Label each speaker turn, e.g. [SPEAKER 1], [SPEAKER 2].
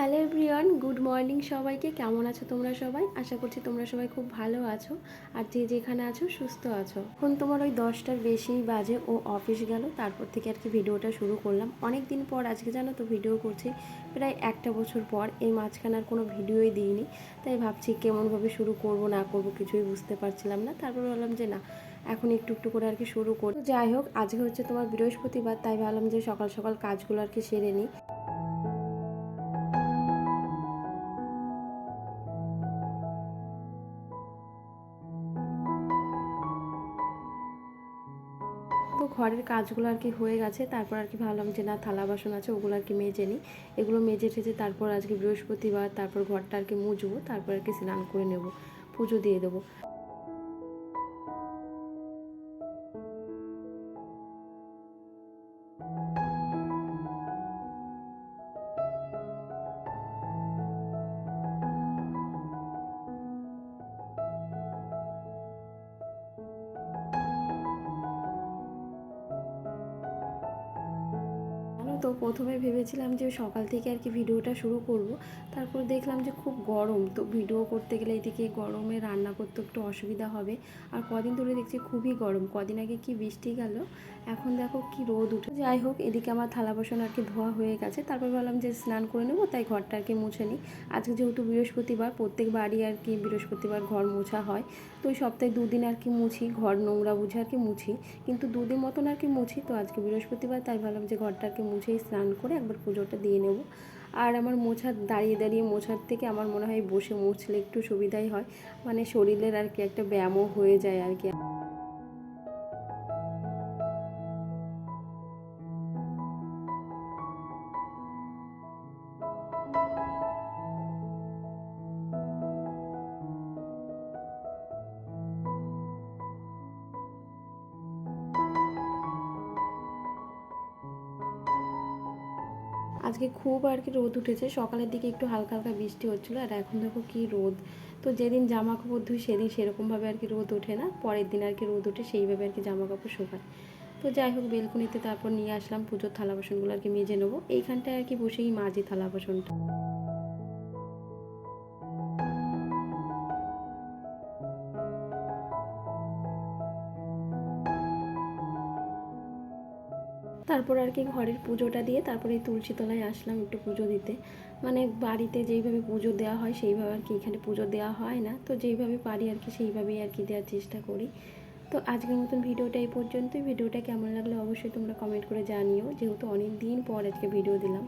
[SPEAKER 1] Hello everyone, good morning সবাইকে। কেমন আছো তোমরা সবাই? আশা করছি তোমরা সবাই খুব ভালো আছো আর যে যেখানে আছো সুস্থ আছো। এখন তোমার ওই দশটার বেশি বাজে, ও অফিস গেল, তারপর থেকে আর কি ভিডিওটা শুরু করলাম। অনেক দিন পর আজকে জানো তো ভিডিও করছি, প্রায় একটা বছর পর। এই মাঝখানে আর কোনো ভিডিওই দিইনি, তাই ভাবছি কেমনভাবে শুরু করব, না করব কিছুই বুঝতে পারছিলাম না। তারপর বললাম যে না, এখন একটু একটু করে আর কি শুরু করব যাই হোক, আজকে হচ্ছে তোমার বৃহস্পতিবার, তাই ভাবলাম যে সকাল সকাল কাজগুলো আর কি সেরে নিই। ঘরের কাজগুলো আর কি হয়ে গেছে। তারপর আর কি ভাবলাম যে, না, থালা বাসন আছে, ওগুলো আর কি মেজে নিই। এগুলো মেজে ঠেজে তারপর আজকে বৃহস্পতিবার, তারপর ঘরটা আর কি মুজবো, তারপর আর কি স্নান করে নেব, পুজো দিয়ে দেবো। তো প্রথমে ভেবেছিলাম যে সকাল থেকে আর কি ভিডিওটা শুরু করব। তারপর দেখলাম যে খুব গরম। তো ভিডিও করতে গেলে এদিকে গরমে রান্না করতে একটু অসুবিধা হবে। আর কদিন ধরে দেখছি খুবই গরম। কদিন আগে কি বৃষ্টি গেল, এখন দেখো কি রোদ উঠে যাই হোক, এদিকে আমার থালা বাসন আর কি ধোয়া হয়ে গেছে। তারপর ভাবলাম যে স্নান করে নেব, তাই ঘরটা আর কি মুছে নিই। আজকে যেহেতু বৃহস্পতিবার, প্রত্যেক বাড়ি আর কি বৃহস্পতিবার ঘর মোছা হয়। তো ওই সপ্তাহে দুদিন আর কি মুছি, ঘর নোংরা বুঝে আর কি মুছি। কিন্তু দুদিন মতন আর কি মুছি, তো আজকে বৃহস্পতিবার, তাই ভাবলাম যে ঘরটা আর কি মুছেই স্নান করে একবার পুজোটা দিয়ে নেব। আর আমার মোছা দাঁড়িয়ে দাঁড়িয়ে মোছার থেকে আমার মনে হয় বসে মুছলে একটু সুবিধাই হয়। মানে শরীরের আর কি একটা ব্যায়ামও হয়ে যায় আর কি। আজকে খুব আর কি রোদ উঠেছে। সকালের দিকে একটু হালকা হালকা বৃষ্টি হচ্ছিল আর এখন দেখো কি রোদ। তো যেদিন জামা কাপড় ধুই সেদিন সেরকমভাবে আর কি রোদ ওঠে না। পরের দিন আর কি রোদ ওঠে সেইভাবে আর কি জামা কাপড় শোকায়। তো যাই হোক, বেলকুনিতে তারপর নিয়ে আসলাম পুজোর থালা বাসনগুলো আর কি মেজে নেব। এইখানটায় আর কি বসেই মাজি থালা বাসনটা। তারপর আর কি ঘরের পুজোটা দিয়ে তারপরে এই তুলসী তলায় আসলাম একটু পুজো দিতে। মানে বাড়িতে যেইভাবে পুজো দেওয়া হয় সেইভাবে আর কি এখানে পুজো দেওয়া হয় না। তো যেইভাবে পারি আর কি সেইভাবেই আর কি দেওয়ার চেষ্টা করি। তো আজকের মতন ভিডিওটা এই পর্যন্তই। ভিডিওটা কেমন লাগল অবশ্যই তোমরা কমেন্ট করে জানিও। যেহেতু অনেক দিন পর আজকে ভিডিও দিলাম।